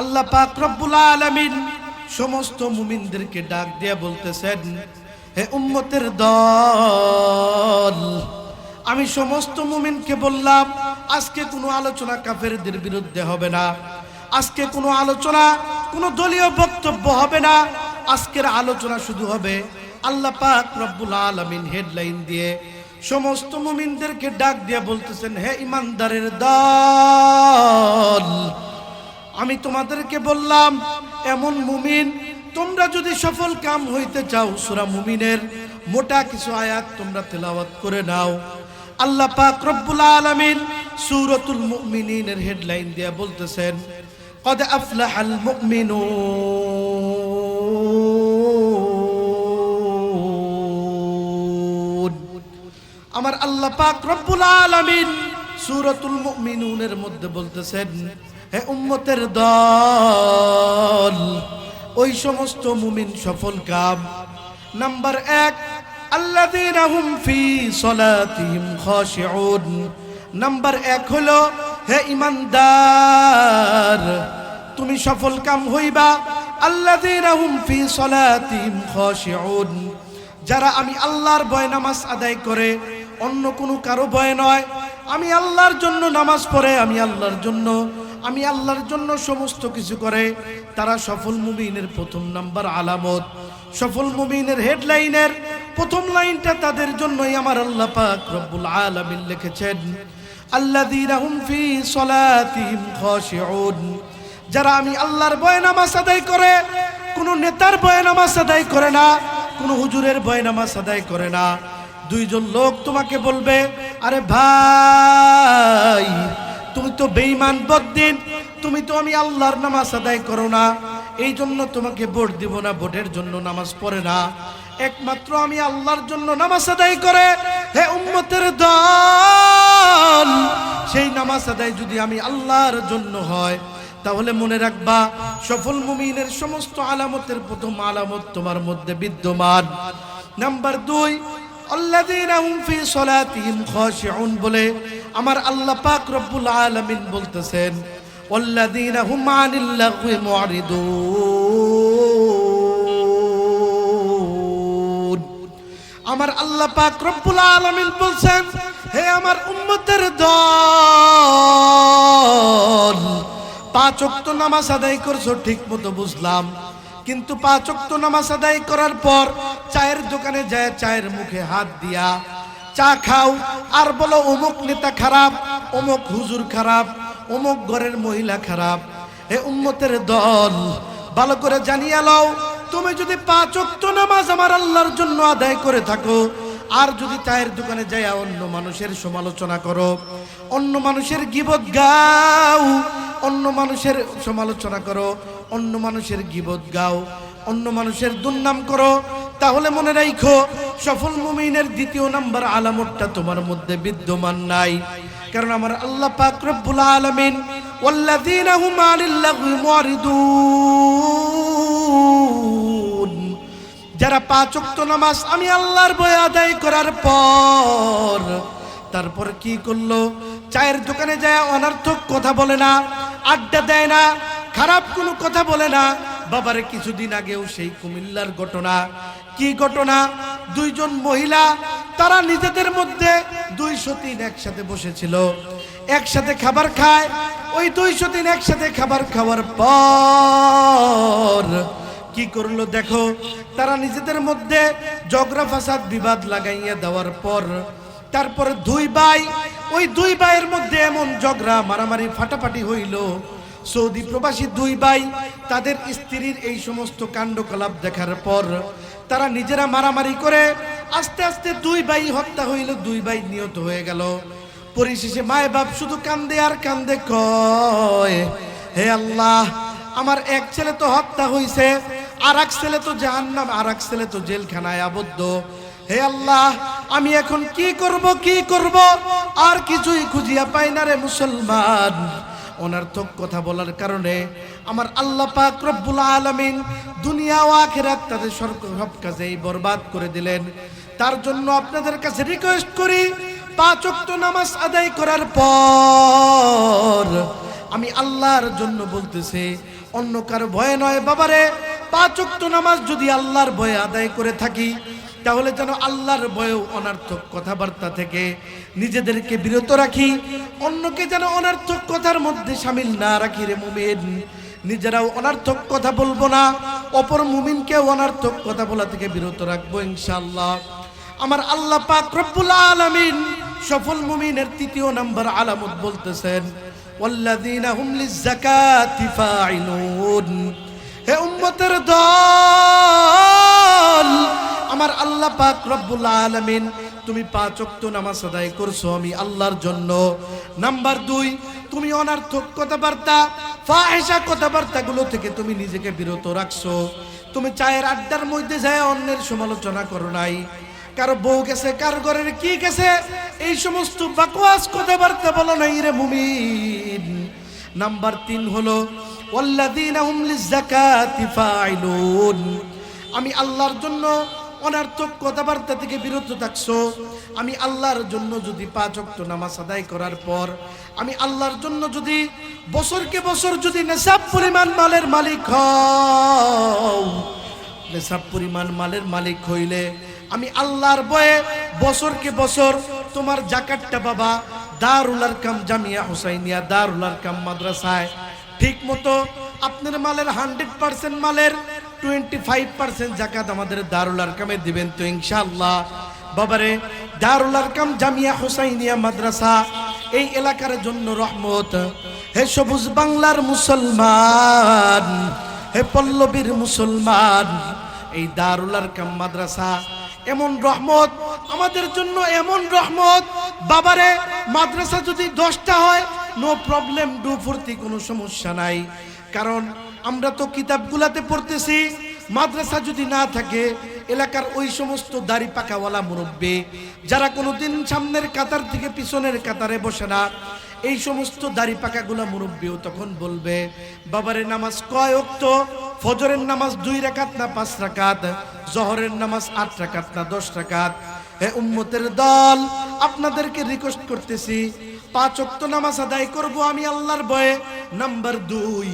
আল্লাহ পাক রব্বুল আলামিন সমস্ত মুমিনদেরকে ডাক দিয়ে বলতেছেন, হে উম্মতের দল, আমি সমস্ত মুমিনকে বললাম, আজকে কোনো আলোচনা কাফেরদের বিরুদ্ধে হবে না। আজকে কোনো আলোচনা, কোনো দলীয় বক্তব্য হবে না। আজকের আলোচনা শুধু হবে আল্লাহ পাক রব্বুল আলামিন হেডলাইন দিয়ে সমস্ত মুমিনদেরকে ডাক দিয়ে বলতেছেন, হে ইমানদারের দল আমি তোমাদেরকে বললাম এমন মুমিন তোমরা যদি সফল কাম হইতে চাও সুরা মুমিনের মোটা কিছু আয়াত তোমরা তেলাওয়াত করে নাও আল্লাহ পাক রব্বুল আলামিন সূরাতুল মুমিনিনের হেডলাইন দিয়ে বলতেছেন قد أفلح المؤمنون আমার আল্লাহ পাক রব্বুল আলামিন সূরাতুল মুমিনুনের মধ্যে বলতেছেন হে উম্মতের দল, ওই সমস্ত মুমিন সফল কাম। নাম্বার এক ফি নাম্বার এক হলো, হে তুমি সফল কাম হইবা। ফি যারা আমি আল্লাহর ভয় নামাজ আদায় করে, অন্য কোনো কারও ভয় নয়। আমি আল্লাহর জন্য নামাজ পড়ে, আমি আল্লাহর জন্য আমি আল্লাহর জন্য সমস্ত কিছু করে, তারা সফল মুমিনের প্রথম নাম্বার আলামত। সফল মুমিনের হেডলাইনের প্রথম লাইনটা তাদের জন্যই আমার আল্লাহ পাক রব্বুল আলামিন লিখেছেন, আল্লাযীনা হুম ফি সলাতিহিম খাশিউন। যারা আমি আল্লাহর ভয় নামাজ আদায় করে, কোনো নেতার ভয় নামাজ আদায় করে না, কোনো হুজুরের ভয় নামাজ আদায় করে না। দুইজন লোক তোমাকে বলবে, আরে ভাই তুমি তো বেঈমান বদ্দিন, তুমি তো আমি আল্লাহর নামাজ আদায় করো না। এই জন্য তোমাকে ভোট দিব না, ভোটের জন্য নামাজ পড়ে না। একমাত্র আমি আল্লাহর জন্য নামাজ আদায় করে, হে উম্মতের দল। সেই নামাজ আদায় যদি আমি আল্লাহর জন্য হয়, তাহলে মনে রাখবা, সফল মুমিনের সমস্ত আলামতের প্রথম আলামত তোমার মধ্যে বিদ্যমান। নাম্বার দুই বলে আমার আল্লাহ পাক রব্বুল আলামিন বলতেছেন আমার আল্লাহ পাক রব্বুল আলামিন বলছেন, হে আমার উম্মতের দল, পাঁচ নামাজ আদায় করছ ঠিক মতো বুঝলাম। কিন্তু পাঁচ ওয়াক্ত নামাজ আদায় করার পর চায়ের দোকানে যায়, চায়ের মুখে হাত দিয়া চা খাও। আর বলো, অমুক নেতা খারাপ, অমুক হুজুর খারাপ, অমুক ঘরের মহিলা খারাপ। হে উম্মতের দল, ভালো করে জানিয়ে লও তুমি যদি পাঁচ ওয়াক্ত নামাজ আমার আল্লাহর জন্য আদায় করে থাকো, আর যদি চায়ের দোকানে যাইয়া অন্য মানুষের সমালোচনা করো, অন্য মানুষের গিবত গাও, অন্য মানুষের সমালোচনা করো অন্য মানুষের গিবত গাও, অন্য মানুষের দুর্নাম করো। তাহলে মনে রাখো সফল মুমিনের দ্বিতীয় নাম্বার আলামতটা তোমার মধ্যে বিদ্যমান নাই। কারণ আমার আল্লাহ পাক রব্বুল আলামিন, ওয়াল্লাযীনা হুম লাগwi মুরিদুন যারা পাঁচ ওয়াক্ত নামাজ আমি আল্লাহর ভয় আদায় করার পর, তারপর কি করল? চায়ের দোকানে যায় অনার্থক কথা বলে না, আড্ডা দেয় না খারাপ কোনো কথা বলে না। বাবারে, কিছুদিন আগেও সেই কুমিল্লার ঘটনা। কি ঘটনা? দুইজন মহিলা, তারা নিজেদের মধ্যে দুইশো তিন একসাথে বসেছিল। একসাথে খাবার খায়, ওই দুইশো তিন একসাথে খাবার খাওয়ার পর কি করল দেখো? তারা নিজেদের মধ্যে জগরা ফাসাদ, বিবাদ লাগাইয়া দেওয়ার পর তারপর দুই ভাই, ওই দুই ভাইয়ের মধ্যে এমন ঝগড়া, মারামারি, ফাটাফাটি হইল। সৌদি প্রবাসী দুই ভাই, তাদের স্ত্রীর এই সমস্ত কাণ্ডকলাপ দেখার পর তারা নিজেরা মারামারি করে আস্তে আস্তে দুই ভাই হত্যা হইল, দুই ভাই নিহত হয়ে গেল। পরিশেষে মায় বাপ শুধু কান্দে আর কান্দে কয়, হে আল্লাহ, আমার এক ছেলে তো হত্যা হইছে আর এক ছেলে তো জাহান্নাম আর এক ছেলে তো জেলখানায় আবদ্ধ। হে আল্লাহ, আমি এখন কি করব কি করব? আর কিছুই খুঁজিয়া পাই না রে মুসলমান। অনার্থক কথা বলার কারণে আমার আল্লাহ পাক রব্বুল আলামিন দুনিয়া ও আখিরাত তাদের সব কাজেই বরবাদ করে দিলেন। তার জন্য আপনাদের কাছে রিকোয়েস্ট করি, পাঁচ ওয়াক্ত নামাজ আদায় করার পর আমি আল্লাহর জন্য বলতেছি, অন্য কারও ভয়ে নয় বাবারে, পাঁচ ওয়াক্ত নামাজ যদি আল্লাহর ভয়ে আদায় করে থাকি তাহলে যেন আল্লাহর ভয়েও অনার্থক কথাবার্তা থেকে নিজেদেরকে বিরত রাখি, অন্যকে যেন অনার্থক কথার মধ্যে সামিল না রাখি রে মুমিন। নিজেরাও অনার্থক কথা বলব না, অপর মুমিনকেও অনার্থক কথা বলা থেকে বিরত রাখব ইনশাল্লাহ আমার আল্লাহ পাক রব্বুল আলামিন সফল মুমিনের তৃতীয় নাম্বার আলামত বলতেছেন হে উম্মতের দল আমার আল্লাহ পাক রব্বুল আলামিন, তুমি পাঁচ ওয়াক্ত নামাজ আদায় করছ, আমি আল্লাহর জন্য। নাম্বার দুই, তুমি অনার্থক কথাবার্তা ফাহেসা কথাবার্তাগুলো থেকে তুমি নিজেকে বিরত রাখছো। তুমি চায়ের আড্ডার মধ্যে যায় অন্যের সমালোচনা করো নাই। কারও বউ গেছে, কার ঘরের কি গেছে, এই সমস্ত বাকওয়াস কথাবার্তা বলো নাই রে মুমিন। নাম্বার তিন হলো আমি আল্লাহর জন্য অনার্থক কথাবার্তা থেকে বিরত থাকছো। আমি আল্লাহর জন্য যদি পাঁচ ওয়াক্ত নামাজ আদায় করার পর, আমি আল্লাহর জন্য যদি বছরকে বছর যদি নেশাব পরিমাণ মালের মালিক হও, নেশাব পরিমাণ মালের মালিক হইলে আমি আল্লাহর বয়ে বছরকে বছর তোমার জাকাতটা বাবা দারুল আরকাম জামিয়া হুসাইনিয়া, দারুল আরকাম মাদ্রাসায়। ঠিক মতো আপনার মালের হান্ড্রেড পার্সেন্ট মালের টোয়েন্টি ফাইভ পার্সেন্ট জাকাত আমাদের দারুল আরকামে দিবেন তো ইনশাআল্লাহ। বাবারে, দারুল আরকাম জামিয়া হুসাইনিয়া মাদ্রাসা, এই এলাকার জন্য রহমত। হে সবুজ বাংলার মুসলমান, হে পল্লবীর মুসলমান, এই দারুল আরকাম মাদ্রাসা, এমন রহমত, আমাদের জন্য এমন রহমত। বাবারে, মাদ্রাসা যদি দশটা হয় নো প্রবলেম ডু ফুর্তি কোনো সমস্যা নাই। কারণ আমরা তো কিতাবগুলাতে পড়তেছি, মাদ্রাসা যদি না থাকে, এলাকার ওই সমস্ত দাড়ি পাকাওয়ালা মুরব্বী, যারা কোনোদিন সামনের কাতার থেকে পিছনের কাতারে বসে না, এই সমস্ত দাড়ি পাকাগুলা মুরব্বীও তখন বলবে, বাবারে নামাজ কয় অক্ত ফজরের নামাজ দুই রাকাত না পাঁচ রাকাত? জহরের নামাজ আট রাকাত না দশ রাকাত? হে উম্মতের দল, আপনাদেরকে রিকোয়েস্ট করতেছি, পাঁচ অক্ত নামাজ আদায় করব আমি আল্লাহর ভয়ে। নাম্বার দুই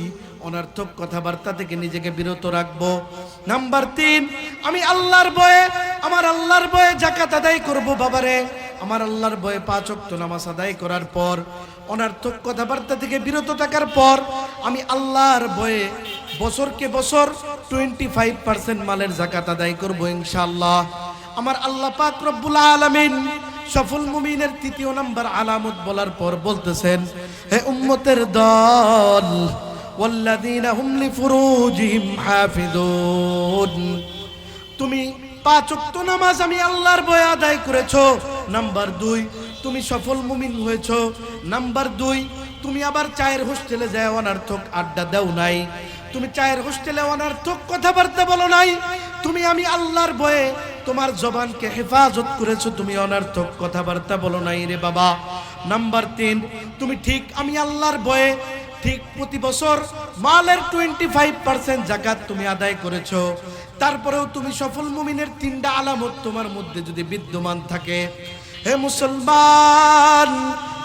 অনার্থক কথাবার্তা থেকে নিজেকে বিরত রাখব। নাম্বার তিন, আমি আল্লাহর বয়ে, আমার আল্লাহর ভয়ে জাকাত আদায় করব বাবারে। আমার আল্লাহর বয়ে পাঁচ অক্ত নামাজ আদায় করার পর অনার্থক কথাবার্তা থেকে বিরত থাকার পর, আমি আল্লাহর ভয়ে বছরকে বছর টোয়েন্টি ফাইভ পার্সেন্ট মালের জাকাত আদায় করব ইনশাল্লাহ আমার আল্লাহ পাক রব্বুল আলামিন সফল মুমিনের তৃতীয় নাম্বার আলামত বলার পর বলতেছেন, হে উম্মতের দল والذين هم لفروجهم حافظون তুমি পাঁচ ওয়াক্ত নামাজ আমি আল্লাহর ভয়ে আদায় করেছো নাম্বার দুই তুমি সফল মুমিন হয়েছো নাম্বার দুই তুমি আবার চায়ের হোস্টেলে যায় অনার্থক আড্ডা দাও নাই তুমি চায়ের হোস্টেলে অনার্থক কথাবার্তা বলো নাই তুমি আমি আল্লাহর ভয়ে তোমার জবানকে হেফাজত করেছো তুমি অনার্থক কথাবার্তা বলো নাই রে বাবা নাম্বার তিন তুমি ঠিক আমি আল্লাহর ভয়ে ঠিক প্রতি বছর মালের টোয়েন্টি ফাইভ পার্সেন্ট জাকাত তুমি আদায় করেছ। তারপরেও তুমি সফল মুমিনের তিনটা আলামত তোমার মধ্যে যদি বিদ্যমান থাকে। হে মুসলমান,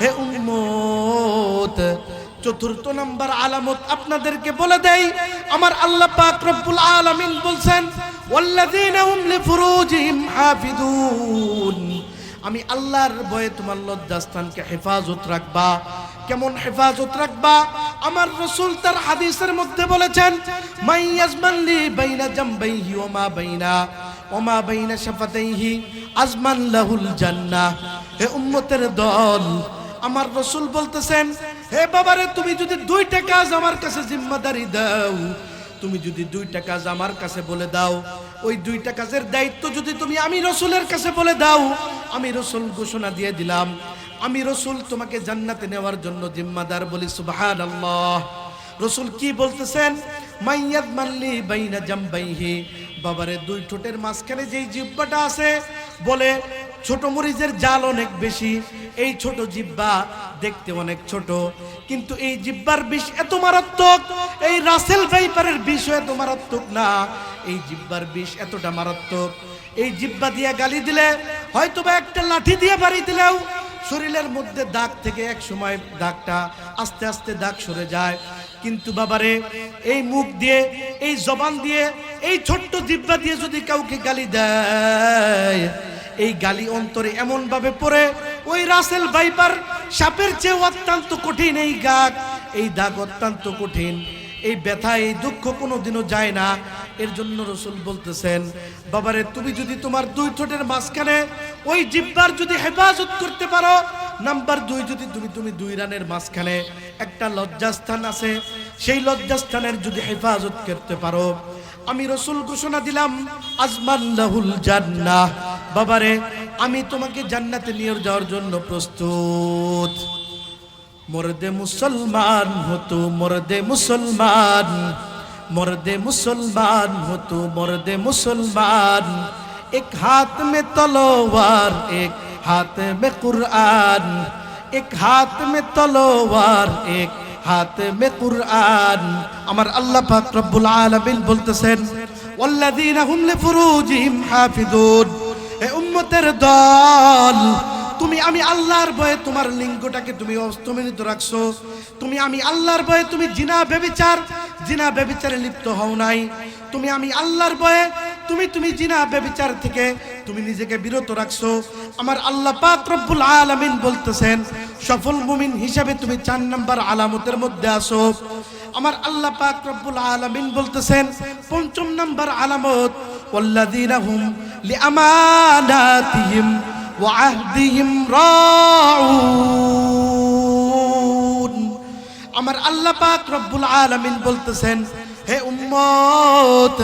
হে উম্মত, চতুর্থ নাম্বার আলামত আপনাদেরকে বলে দেই। আমার আল্লাহ পাক রব্বুল আলামিন বলছেন, ওয়াল্লাযীনা হুম লিফুরুজিহিম হাফিজুন আমি আল্লাহর ভয়ে তোমার লজ্জাস্থানকে হেফাজত রাখবা। কেমন হেফাজত রাখবা? আমার রসুল তার হাদিসের মধ্যে বলেছেন মাইয়াজমানলি বাইনা জামবাইহি ওয়া মা বাইনা, ওয়া মা বাইনা শাফাতাইহি আজমান লাহুল জান্নাহ হে উম্মতের দল, আমার রসুল বলতেছেন, হে বাবারে, তুমি যদি দুইটা কাজ আমার কাছে জিম্মাদারি দাও, তুমি যদি দুইটা কাজ আমার কাছে বলে দাও, ওই দুইটা কাজের দায়িত্ব যদি তুমি আমি রসুলের কাছে বলে দাও, আমি রসুল ঘোষণা দিয়ে দিলাম। আমি রসুল তোমাকে জান্নাতে নেওয়ার জন্য জিম্মাদার বলি সুবাহান রসুল কি বলতেছেন? মাইয়াদ মাল্লি বাইনা জামবাইহি। বাবারে, দুই ঠোঁটের মাঝখানে যেই জিব্বাটা আছে, বলে ছোট মরিচের জাল অনেক বেশি, এই ছোট জিব্বা দেখতে অনেক ছোট। কিন্তু এই জিব্বার বিষ এত মারাত্মক, এই রাসেল ভাইপারের বিষ এত মারাত্মক না। এই জিব্বার বিষ এতটা মারাত্মক, এই জিব্বা দিয়ে গালি দিলে হয়তো বা একটা লাঠি দিয়ে বাড়ি দিলেও শরীরের মধ্যে দাগ থেকে এক সময় দাগটা আস্তে আস্তে দাগ সরে যায়। কিন্তু বাবারে, এই মুখ দিয়ে, এই জবান দিয়ে, এই ছোট্ট জিব্বা দিয়ে যদি কাউকে গালি দেয়, এই গালি অন্তরে এমন ভাবে পড়ে, ওই রাসেল ভাইপার সাপের চেয়ে অত্যন্ত কঠিন এই গাগ এই দাগ অত্যন্ত কঠিন। এই ব্যথা, এই দুঃখ কোনোদিনও যায় না। এর জন্য রসুল বলতেছেন, বাবারে, তুমি যদি তোমার দুই ঠোঁটের মাঝখানে ওই জিব্বার যদি হেফাজত করতে পারো, নাম্বার দুই যদি তুমি তুমি দুই রানের মাঝখানে একটা লজ্জাস্থান আছে, সেই লজ্জাস্থানের যদি হেফাজত করতে পারো, আমি রসুল ঘোষণা দিলাম আজমাল্লাহুল জান্নাহ। বাবারে, আমি তোমাকে জান্নাতে নিয়ে যাওয়ার জন্য প্রস্তুত। মর্দে মুসলমান হতো, মর্দে মুসলমান মর্দে মুসলমান হতো মর্দে মুসলমান এক হাত में तलवार एक हाथ में कुरान एक हाथ में तलवार एक হাত মে কুরআন আমার আল্লাহ পাক রব্বুল আলামিন বলতেছেন ওয়াল্লাযীনা হুম লিফুরুজিহিম হাফিজুন এ উম্মতের দল তুমি আমি আল্লাহর ভয়ে তোমার লিঙ্গটাকে তুমি অস্তমিত রাখছো তুমি আমি আল্লাহর ভয়ে তুমি জিনা বেবিচার জিনা বেবিচারে লিপ্ত হও নাই। তুমি আমি আল্লাহর বয়ে তুমি তুমি জিনা বেবিচার থেকে তুমি নিজেকে বিরত রাখছো। আমার আল্লাহ পাক রব্বুল আলামিন বলতেছেন, সফল মুমিন হিসাবে তুমি চার নাম্বার আলামতের মধ্যে আসো আমার আল্লাহ পাক রব্বুল আলামিন বলতেছেন, পঞ্চম নাম্বার আলামত, ওয়াল্লাযীনা হুম লিআমানাতিহিম ওয়া আহদিহিম রাউন। আমার আল্লাহ পাক রব্বুল আলামিন বলতেছেন হে উম্মত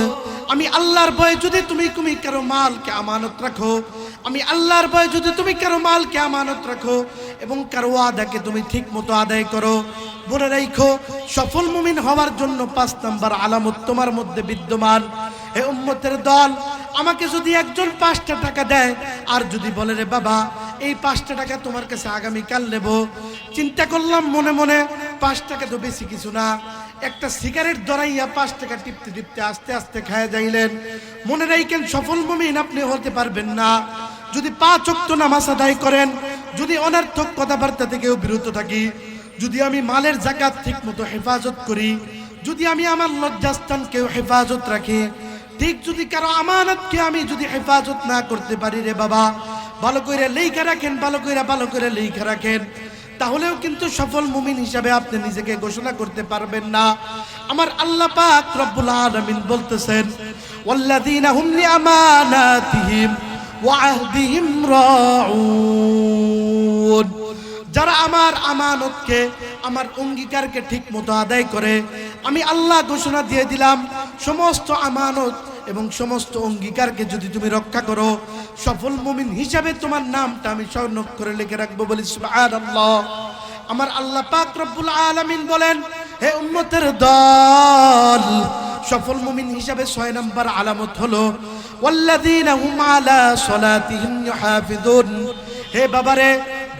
আমি আল্লাহর ভয়ে যদি তুমি তুমি কারও মালকে আমানত রাখো, আমি আল্লাহর ভয়ে যদি তুমি কারও মালকে আমানত রাখো এবং কারও আদাকে তুমি ঠিক মতো আদায় করো, মনে রাখো, সফল মুমিন হওয়ার জন্য পাঁচ নাম্বার আলামত তোমার মধ্যে বিদ্যমান। হে উম্মতের দল, আমাকে যদি একজন পাঁচটা টাকা দেয়, আর যদি বলে, রে বাবা, এই পাঁচটা টাকা তোমার কাছে আগামীকাল নেব। চিন্তা করলাম মনে মনে, পাঁচ টাকা তো বেশি কিছু না। একটা সিগারেট ধরাইয়া পাঁচ টাকা টিপতে টিপতে আস্তে আস্তে খায় যাইলেন। মনে রাখেন সফল মমিন আপনি হতে পারবেন না। যদি পাঁচ অক্ত নামাজ আদায় করেন, যদি অনার্থক কথাবার্তা থেকেও বিরত থাকি, যদি আমি মালের জাকাত ঠিক মতো হেফাজত করি, যদি আমি আমার লজ্জাস্থানকেও হেফাজত রাখি, ঠিক যদি কারও আমানতকে আমি যদি হেফাজত না করতে পারি রে বাবা, ভালো করে লেখা রাখেন, ভালো করে ভালো করে লেখা রাখেন। তাহলেও কিন্তু সফল মুমিন হিসাবে আপনি নিজেকে ঘোষণা করতে পারবেন না। আমার আল্লাহ পাক রব্বুল আলামিন বলতেছেন, ওয়াল্লাযীনা হুম লিআমানাতিহিম ওয়া আহদিহিম রাউন। যারা আমার আমানতকে, আমার অঙ্গীকারকে ঠিক মতো আদায় করে, আমি আল্লাহ ঘোষণা দিয়ে দিলাম, সমস্ত আমানত এবং সমস্ত অঙ্গীকারকে যদি তুমি রক্ষা করো, সফল মুমিন হিসাবে তোমার নামটা আমি স্বর্ণ করে লিখে রাখব, বলি আমার আল্লাহ পাক রব্বুল আলামিন বলেন, হে উম্মতের দল, সফল মুমিন হিসাবে ছয় নম্বর আলামত হলো হে বাবারে,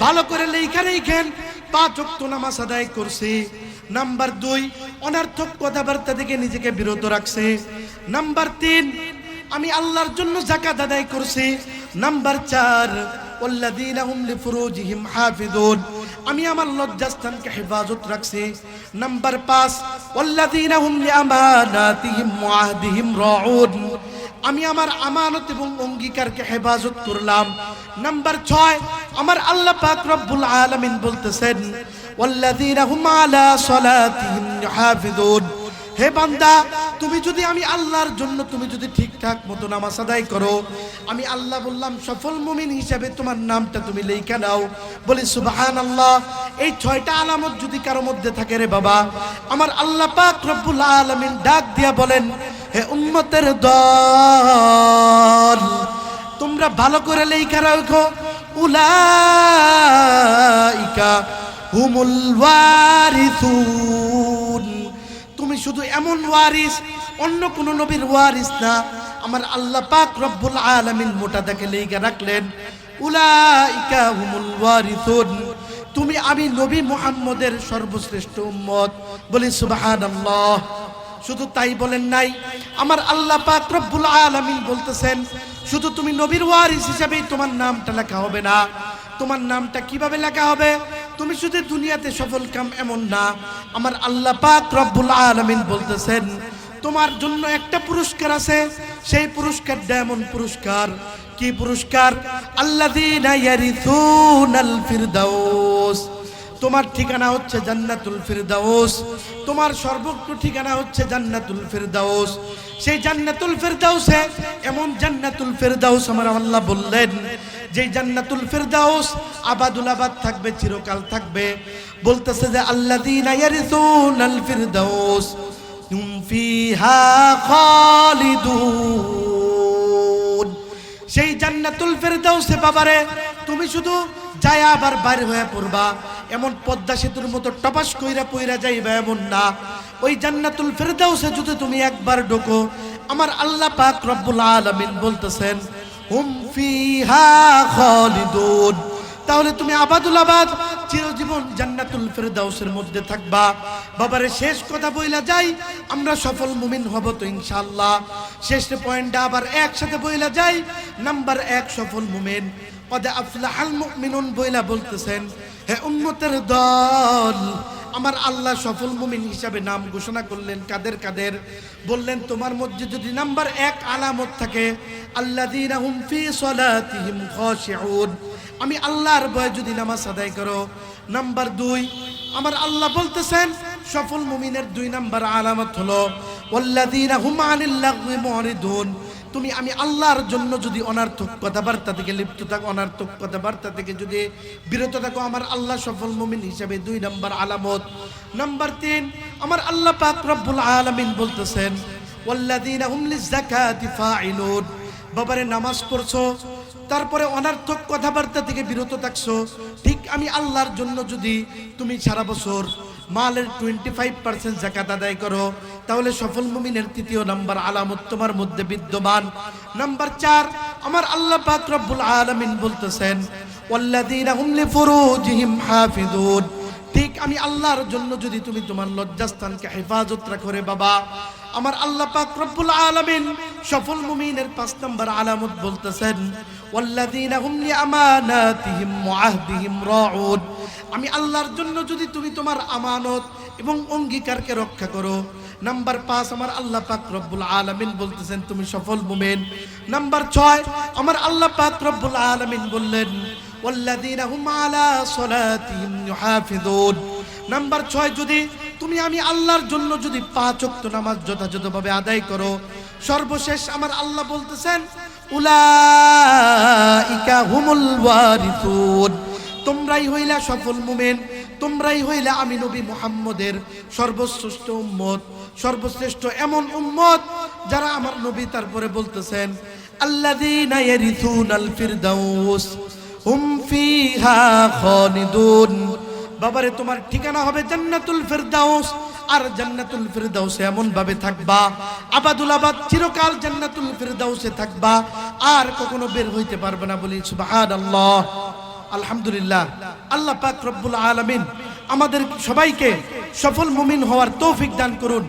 ভালো করে লেখা রেখেন, পাঁচ ওয়াক্ত নামাজ আদায় করছি। নাম্বার দুই, অনার্থক কথাবার্তা থেকে নিজেকে বিরত রাখছে। নাম্বার তিন, আমি আল্লাহর জন্য জাকাত আদায় করছি। নাম্বার চার আমি আমার লজ্জাস্থানকে হেফাজত রাখছি। নাম্বার পাঁচ আমি আমার আমানত এবং অঙ্গীকারকে হেফাজত করলাম। নাম্বার ছয় আমার আল্লাহ পাক রব্বুল আলামিন বলতেছেন, ওয়াল্লাযীনা হুম আলা সালাতিহিম ইউহাফিজুন হে বান্দা, তুমি যদি আমি আল্লাহর জন্য তুমি যদি ঠিকঠাক মতো নামাজ আদায় করো, আমি আল্লাহ বললাম, সফল মুমিন হিসাবে তোমার নামটা তুমি লেখা নাও। বলি সুবাহান আল্লাহ এই ছয়টা আলামত যদি কারও মধ্যে থাকে রে বাবা, আমার আল্লাহ পাক রব্বুল আলামিন ডাক দিয়া বলেন, হে উম্মতের দল, তোমরা ভালো করে লেখা রাখো উলাইকা হুমুল ওয়ারিসুন। তুমি শুধু এমন ওয়ারিস, অন্য কোন নবীর ওয়ারিস না। আমার আল্লাহ পাক রব্বুল আলামিন মোটা দেখে লেখা রাখলেন, উলাইকা হুমুল ওয়ারিসুন। তুমি আমি নবী মুহাম্মদের সর্বশ্রেষ্ঠ উম্মত। বলি সুবহানাল্লাহ। শুধু তাই বলেন নাই, আমার আল্লাহ পাক রব্বুল আলামিন বলতেছেন শুধু তুমি নবীর ওয়ারিস হিসাবেই তোমার নামটা লেখা হবে না। তোমার নামটা কীভাবে লেখা হবে? তুমি শুধু দুনিয়াতে সফল কাম এমন না, আমার আল্লাহ পাক রব্বুল আলামিন বলতেছেন, তোমার জন্য একটা পুরস্কার আছে, সেই পুরস্কারটা এমন পুরস্কার। কি পুরস্কার? ইয়ারিসুনাল ফিরদাউস। তোমার ঠিকানা হচ্ছে জান্নাতুল ফিরদাউস। তোমার সর্বোচ্চ ঠিকানা হচ্ছে জান্নাতুল ফিরদাউস। সেই জান্নাতুল ফিরদাউসে এমন জান্নাতুল ফিরদাউস আমার আল্লাহ বললেন যে জান্নাতুল ফিরদাউস আবাদুল আবাদ থাকবে, চিরকাল থাকবে। বলতেছে যে, আল্লাযীনা ইয়ারিসুনাল ফিরদাউস সেই জান্নাতুল ফেরদাউসে বাবারে, তুমি শুধু যায় আবার বাইরে হয়ে পড়বা। এমন পদ্মা সেতুর মতো টপাস কইরা পইরা যাইবা এমন না। ওই জান্নাতুল ফেরদাউসে যদি তুমি একবার ঢোকো, আমার আল্লাহ পাক রব্বুল আলামিন বলতেছেন, হুম ফিহা খালিদুন। তাহলে তুমি আবাদুল আবাদ, চিরজীবন জান্নাতুল ফেরদাউসের মধ্যে থাকবা। বাবারে, শেষ কথা বইলা যাই, আমরা সফল মুমিন হব তো ইনশাআল্লাহ। শেষ পয়েন্টটা আবার একসাথে বইলা যাই, নাম্বার এক সফল মুমিন। কদে আফলাহাল মুমিনুন বইলা বলতেছেন, হে উম্মতের দল, আমার আল্লাহ সফল মুমিন হিসাবে নাম ঘোষণা করলেন কাদের কাদের? বললেন, তোমার মধ্যে যদি নাম্বার এক আলামত থাকে আমি আল্লাহর ভয়ে যদি নামাজ আদায় করো। নাম্বার দুই, আমার আল্লাহ বলতেছেন, সফল মুমিনের দুই নাম্বার আলামত হলো আনিল তুমি আমি আল্লাহর জন্য যদি অনার্থক কথাবার্তা থেকে লিপ্ত থাকো, অনার্থক কথাবার্তা থেকে যদি বিরত থাকো, আমার আল্লাহ সফল মুমিন হিসাবে দুই নাম্বার আলামত। নাম্বার তিন, আমার আল্লাহ পাক রব্বুল আলামিন বলতেছেন, ওয়াল্লাযীনা হুম লিযাকাতি ফাইলুন বাবারে, নামাজ পড়ছো, তারপরে অনার্থক কথাবার্তা থেকে বিরত থাকছো, ঠিক আমি আল্লাহর জন্য যদি তুমি সারা বছর মালের টোয়েন্টি ফাইভ পার্সেন্ট জাকাত আদায় করো তাহলে সফল মুমিনের তৃতীয় নাম্বার আলামত তোমার মধ্যে বিদ্যমান। নাম্বার চার, আমার আল্লাহ পাক রব্বুল আলামিন বলতেছেন, ওয়াল্লাযীনা হুম লিফুরুজিহিম হাফিজুন ঠিক আমি আল্লাহর জন্য যদি তুমি তোমার লজ্জাস্থানকে হেফাজত রাখো রে বাবা, আমার আল্লাহ পাক রব্বুল আলামিন সফল মুমিনের পাঁচ নম্বর আলামত বলতেছেন, ওয়াল্লাযীনা হুম লিআমানাতিহিম ওয়া আহদিহিম রাউন। আমি আল্লাহর জন্য যদি তুমি তোমার আমানত এবং অঙ্গীকারকে রক্ষা করো নাম্বার পাঁচ, আমার আল্লাহ পাক রব্বুল আলমিন বলতেছেন, তুমি সফল মুমেন। নাম্বার ছয়, আমার আল্লাহ পাক রব্বুল আলমিন বললেন নাম্বার ছয়, যদি তুমি আমি আল্লাহর জন্য যদি পাঁচ অক্ত নামাজ যথাযথভাবে আদায় করো, সর্বশেষ আমার আল্লাহ বলতেছেন, উলাইকা হুমুল ওয়ারিসুন। তোমরাই হইলা সফল মুমেন। তোমরাই হইলে আমি নবী মুহাম্মদের সর্বশ্রেষ্ঠ উম্মত, সর্বশ্রেষ্ঠ এমন উম্মত যারা আমার নবী তারপরে বলতেছেন, আল্লাযীনা ইয়ারিসুনাল ফিরদাউস, হুম ফিহা খালিদুন। বাবারে, তোমার ঠিকানা হবে জান্নাতুল ফিরদাউস। আর জান্নাতুল ফিরদাউসে এমন ভাবে থাকবা, আবাদুল আবাদ চিরকাল জান্নাতুল ফিরদাউসে থাকবা, আর কখনো বের হইতে পারবে না বলি, সুবহানাল্লাহ। আলহামদুলিল্লাহ। আল্লাহ পাক রব্বুল আলমিন আমাদের সবাইকে সফল মুমিন হওয়ার তৌফিক দান করুন।